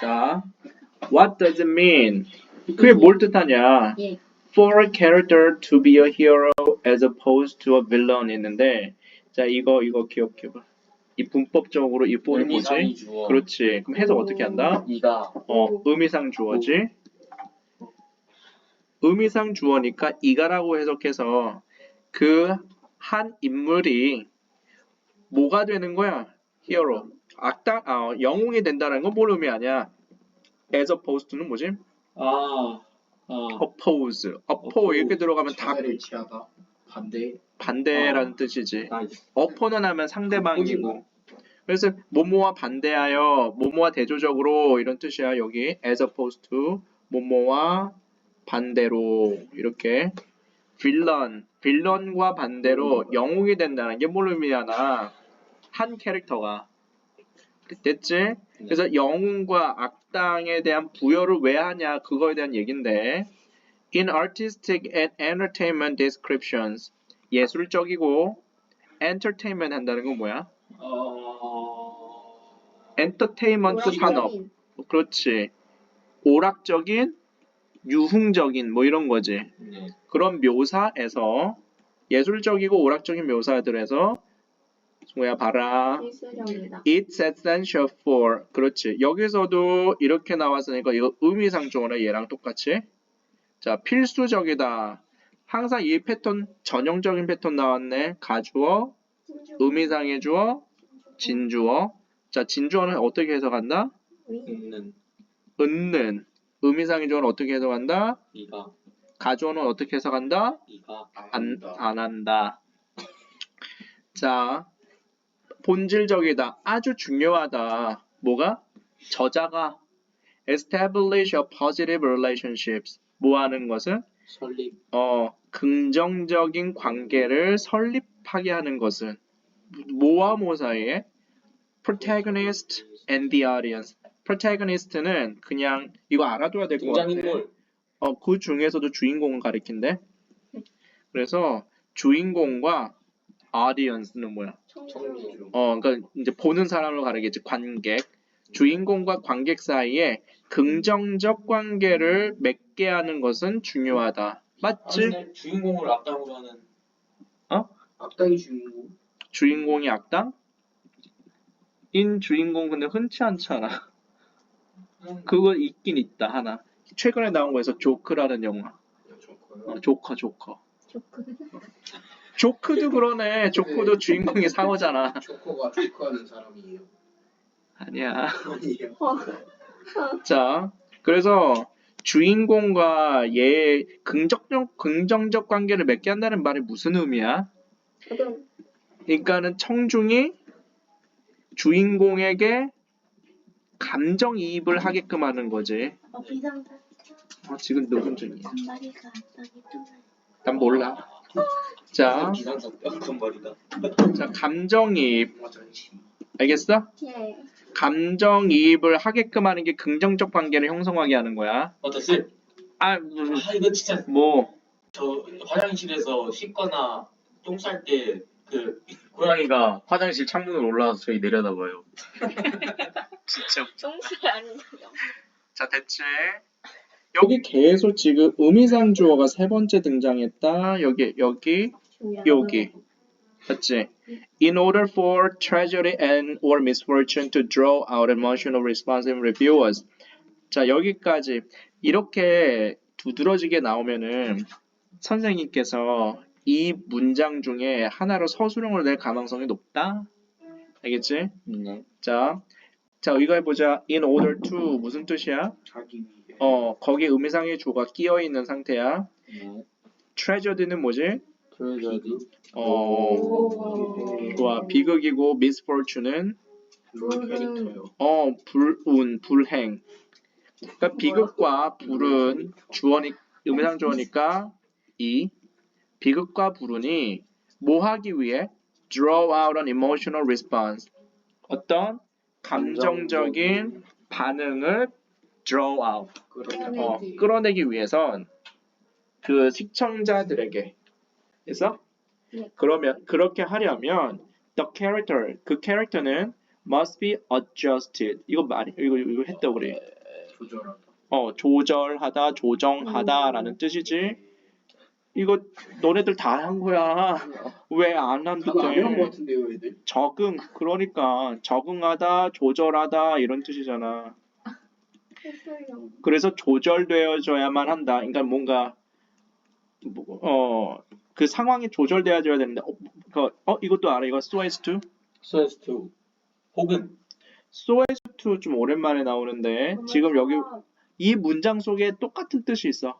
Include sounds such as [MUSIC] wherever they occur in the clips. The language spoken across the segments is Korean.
자, what does it mean? 그게 뭘 뜻하냐? 예. For a character to be a hero as opposed to a villain 있는데, 자 이거 이거 기억해봐. 이 문법적으로 이 for이 뭐지? 의미상이 주어. 그렇지. 그럼 해석 어떻게 한다? 이가 어, 의미상 주어지. 의미상 주어니까 이가라고 해석해서 그 한 인물이 뭐가 되는 거야? 히어로. 악당, 아, 영웅이 된다는 건 뭘 의미하냐? as opposed to는 뭐지? 아, 아, oppose. oppose 이렇게 들어가면 다 취하다 반대 반대라는 뜻이지. 나 opponent 하면 상대방이고. 그래서 모모와 반대하여, 모모와 대조적으로 이런 뜻이야. 여기 as opposed to 모모와 반대로 이렇게 빌런, 빌런과 반대로 영웅이 된다는 게 뭘 의미하나? 한 캐릭터가 됐지? 그래서 영웅과 악당에 대한 부여를 왜 하냐 그거에 대한 얘긴데 in artistic and entertainment descriptions 예술적이고 entertainment 한다는 건 뭐야? 어, 엔터테인먼트 산업 그렇지 오락적인 유흥적인 뭐 이런 거지 네. 그런 묘사에서 예술적이고 오락적인 묘사들에서 뭐야 봐라. 필수적이다. It's essential for. 그렇지. 여기서도 이렇게 나왔으니까 이거 의미상 조어는 얘랑 똑같이. 자 필수적이다. 항상 이 패턴 전형적인 패턴 나왔네. 가주어 의미상의 주어 진주어. 자 진주어는 어떻게 해석한다? 있는. 은는. 의미상의 주어는 어떻게 해석한다? 이가. 가주어는 어떻게 해석한다? 이가. 안, 안 한다. 자, 본질적이다. 아주 중요하다. 뭐가? 저자가 establish a positive relationships. 뭐 하는 것은? 설립 어, 긍정적인 관계를 설립하게 하는 것은 뭐와 뭐 사이에? protagonist and the audience. protagonist는 그냥 이거 알아둬야 될 것 같아. 등장인물 어, 그 중에서도 주인공을 가리킨대. 그래서 주인공과 audience는 뭐야? 청중. 어, 그러니까 이제 보는 사람을 가리겠지. 관객. 주인공과 관객 사이에 긍정적 관계를 맺게 하는 것은 중요하다. 맞지? 근데 주인공을 악당으로 하는 악당이 주인공 주인공이 악당? 인 주인공 근데 흔치 않잖아. 그거 있긴 있다 하나. 최근에 나온 거에서 조크라는 영화. 좋고요 어, 조커 조커. 좋고. [LAUGHS] 조크도 그러네. 조크도 주인공이 상어잖아. 조커가 조커하는 사람이에요 아니야. 아니에요 자, 그래서 주인공과 얘의 긍정적, 긍정적 관계를 맺게 한다는 말이 무슨 의미야? 그러니까는 청중이 주인공에게 감정이입을 하게끔 하는 거지. 어 어, 지금 녹음 중이야. 난 몰라. 자, 말이다 자, 감정이입. 알겠어? 예. 감정이입을 하게끔 하는 게 긍정적 관계를 형성하게 하는 거야. 쌤? 아, 음, 아 이거 진짜 뭐, 저 화장실에서 씻거나 똥 쌀 때 그 고양이가 화장실 창문으로 올라와서 저희 내려다봐요. [LAUGHS] 진짜 똥살 아니죠. 자, 됐지? 여기 계속 지금 의미상 주어가 세 번째 등장했다. 여기, 여기, 여기. 맞지? In order for tragedy and or misfortune to draw out emotional response in reviewers. 자, 여기까지 이렇게 두드러지게 나오면은 선생님께서 이 문장 중에 하나로 서술형을 낼 가능성이 높다. 알겠지? 네. 자, 자, 이거 해보자. In order to 무슨 뜻이야? 자기 위해 어, 거기에 의미상의 주어가 끼어 있는 상태야. 네. treasured는 뭐지? 트레저디 어, 오. 좋아. 비극이고 misfortune은 롤 캐릭터요 어, 불운, 불행. 그러니까 비극과 불운 주어니 의미상 주어니까 이 비극과 불운이 뭐 하기 위해 draw out an emotional response 어떤 감정적인 반응을 draw out 어, 끌어내기 위해선 그 시청자들에게 그래서 네. 그러면 그렇게 하려면 the character 그 캐릭터는 must be adjusted. 이거 말이 이거 이거 했다 우리. 조절하다. 어 조절하다, 조정하다라는 뜻이지. 이거 너네들 다 한 거야. 왜 안 한대? 다들 안 배운 것 같은데요, 애들? 적응. 그러니까 적응하다, 조절하다 이런 뜻이잖아. 그래서 조절되어져야만 한다. 그러니까 뭔가 뭐, 어, 그 상황이 조절되어져야 되는데 어, 그, 어 이것도 알아. 이거 so as to so as to 혹은 so as to 좀 오랜만에 나오는데 지금 여기 이 문장 속에 똑같은 뜻이 있어.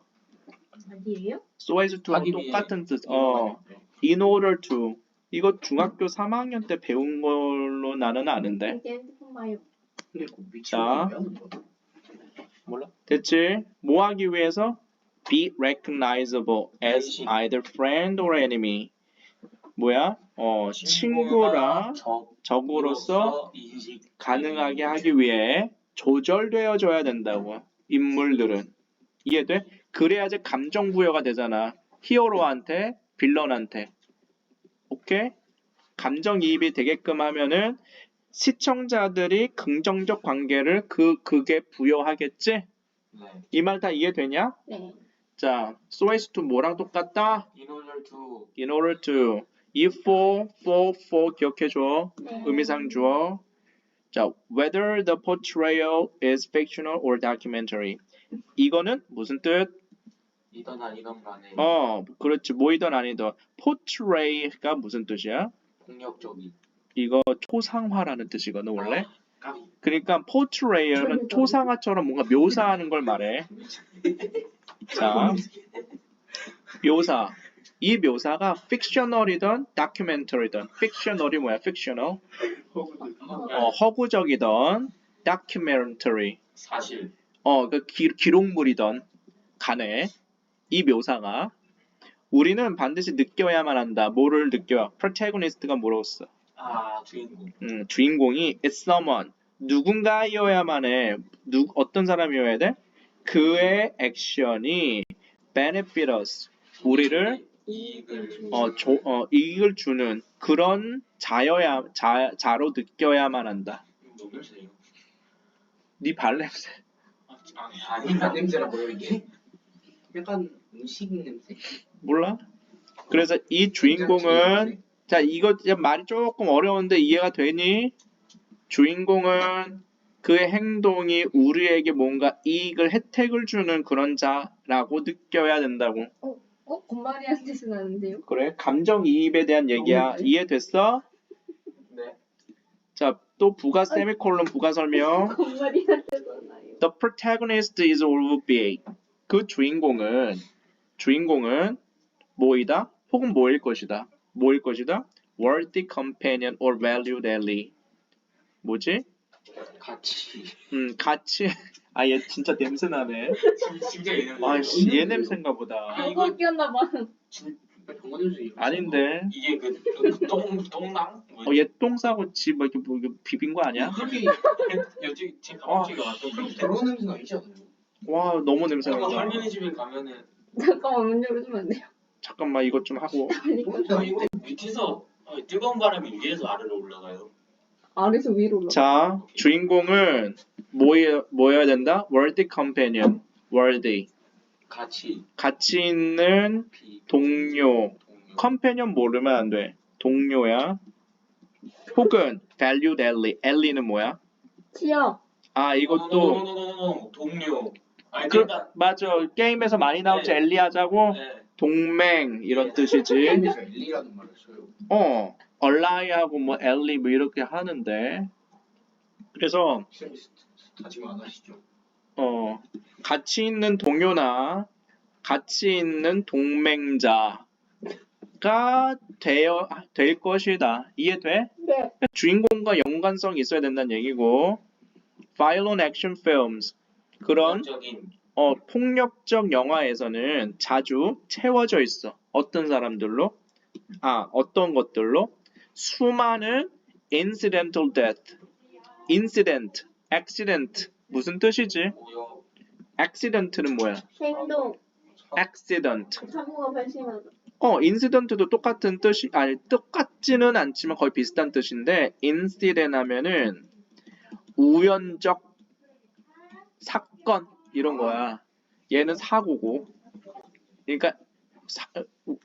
어디예요? so as 위해. 똑같은 뜻. 어, in order to 이거 중학교 3학년 때 배운 걸로 나는 아는데. 자. 몰라? 됐지? 뭐 하기 위해서? Be recognizable as 인식. either friend or enemy. 뭐야? 어, 친구라 적 적으로서 가능하게 하기 위해 조절되어 줘야 된다고. 인물들은. 이해돼? 그래야지 감정 부여가 되잖아. 히어로한테, 빌런한테. 오케이? 감정 이입이 되게끔 하면은 시청자들이 긍정적 관계를 그, 그게 부여하겠지? 네. 이말 다 이해되냐? 네. 자, so as to 뭐랑 똑같다? in order to in order to. 이 for, for, for 기억해줘. 네. 의미상 주어. 자, whether the portrayal is fictional or documentary. 이거는 무슨 뜻? 이던 아니던 간에 어, 그렇지. 뭐이든 아니든. portray가 무슨 뜻이야? 폭력적인 이거 초상화라는 뜻이거든, 원래. 아, 그러니까 portrayal은 초상화처럼 뭔가 묘사하는 걸 말해. 자, 묘사. 이 묘사가 fictional이든 documentary든. fictional이 뭐야? fictional. 어, 허구적이든 documentary. 사실 어, 그 기, 기록물이든 간에 이 묘사가 우리는 반드시 느껴야만 한다. 뭐를 느껴? protagonist가 뭐로써? 아 주인공 음, 주인공이 it's someone 누군가여야만 해. 누, 어떤 사람이어야 돼? 그의 액션이 benefit us 우리를 이익을 어, 조, 어, 이익을 주는 그런 자여야 자, 자로 느껴야만 한다. 네 발냄새. 아, 아니 아, 냄새라고요, 이게? 약간 음식 냄새? 몰라? 그래서 이 주인공은 자 이거 말이 조금 어려운데 이해가 되니? 주인공은 그의 행동이 우리에게 뭔가 이익을 혜택을 주는 그런 자라고 느껴야 된다고. 어? 곰마리한 뜻은 아는데요? 그래? 감정 이입에 대한 얘기야. 이해됐어? 네 자, 또 부가 세미콜론 부가 설명. 곰마리한 뜻은 아요. The protagonist is always be. 그 주인공은 주인공은 뭐이다? 혹은 뭐일 것이다. 뭐일 것이다? worthy companion or valued ally. 뭐지? 같이 음, 같이 아 얘 진짜 냄새 나네. 진- 진짜 얘 냄새 아씨 얘 냄새인가 보다. 아, 이거- 끼었나 봐. 병원 냄새 아닌데. 이게 그똥 똥낭 뭐 어, 얘 똥 싸고 집 뭐, 이렇게 뭐 이렇게 비빈 거 아니야? 그렇게 여기 제 가방지가 왔던 냄새 나지 않아요? 와 너무 냄새 난다. 할머니 집에 가면은 잠깐만 문 열어주면 안 돼요? 잠깐만 이것 좀 하고. 그러니까 이거 밑에서 아, 뜨거운 바람이 위에서 아래로 올라가요. 아래서 위로 올라. 자, 주인공은 뭐여, 뭐여야 된다? worthy companion, worthy. 같이 가치 있는 비 동료. 동료. companion 모르면 안 돼. 동료야. 혹은 valued ally. ally는 뭐야? 치어. 아, 이것도 노노노노노노, 동료. 아니 그 그러니까 맞아. 게임에서 많이 나오지 네. 엘리 하자고 네. 동맹 이런 뜻이지. 게임에서 엘리라는 말을 써요. 어, 얼라이하고 뭐 엘리 뭐 이렇게 하는데. 그래서? 어, 가치 있는 동료나 가치 있는 동맹자가 되어 될 것이다. 이해돼? 네. 주인공과 연관성이 있어야 된다는 얘기고 violent action films 그런 어, 폭력적 영화에서는 자주 채워져 있어. 어떤 사람들로? 아, 어떤 것들로? 수많은 incidental death. incident, accident 무슨 뜻이지? accident는 뭐야? 행동. accident. 사고가 발생하다. 어, 인시던트도 똑같은 뜻이 아니 똑같지는 않지만 거의 비슷한 뜻인데 인시덴 하면은 우연적 사건 이런 거야. 얘는 사고고. 그러니까 사,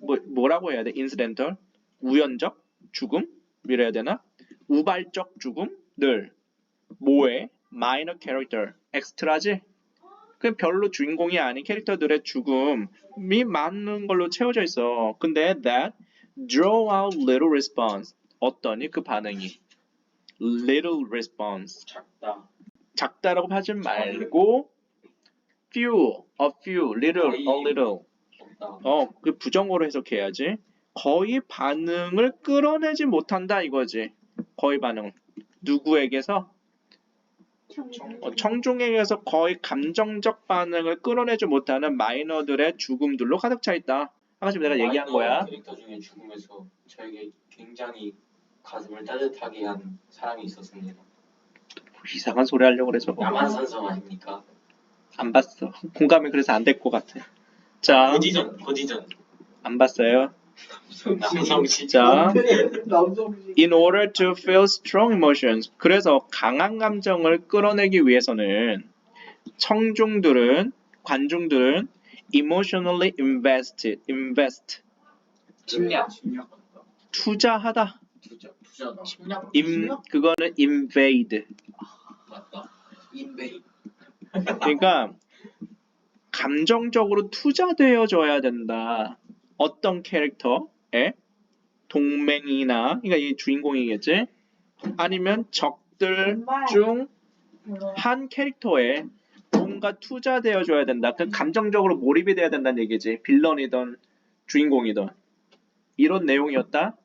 뭐, 뭐라고 해야 돼? 인시덴털? 우연적 죽음? 이래야 되나? 우발적 죽음? 늘 뭐에? 마이너 캐릭터 엑스트라지? 그 별로 주인공이 아닌 캐릭터들의 죽음이 많은 걸로 채워져 있어. 근데 that draw out little response 어떠니 그 반응이? little response 작다. 작다라고 하지 말고 few, a few, little, a little 없다. 어, 그 부정어로 해석해야지. 거의 반응을 끌어내지 못한다 이거지. 거의 반응. 누구에게서? 어, 청중에게서 거의 감정적 반응을 끌어내지 못하는 마이너들의 죽음들로 가득 차 있다. 아까 지금 내가 얘기한 거야. 캐릭터 중에 죽음에서 저에게 굉장히 가슴을 따뜻하게 한 사람이 있었습니다. 이상한 소리 하려고 그래 저거. 야만산성 아닙니까? 안 봤어. 공감이 그래서 안 될 것 같아. 자, 고지전, 고지전. 안 봤어요. 남성시. 자, 남성식. in order to feel strong emotions. 그래서 강한 감정을 끌어내기 위해서는 청중들은 관중들은 emotionally invested, invest, 침략. 투자하다. 투자. 투자다. 침략. 임 그거는 invade. 맞다. 인베이. 그러니까 감정적으로 투자되어줘야 된다. 어떤 캐릭터에 동맹이나 그러니까 이 주인공이겠지. 아니면 적들 중 한 캐릭터에 뭔가 투자되어 줘야 된다. 그 감정적으로 몰입이 돼야 된다는 얘기지. 빌런이든 주인공이든 이런 내용이었다.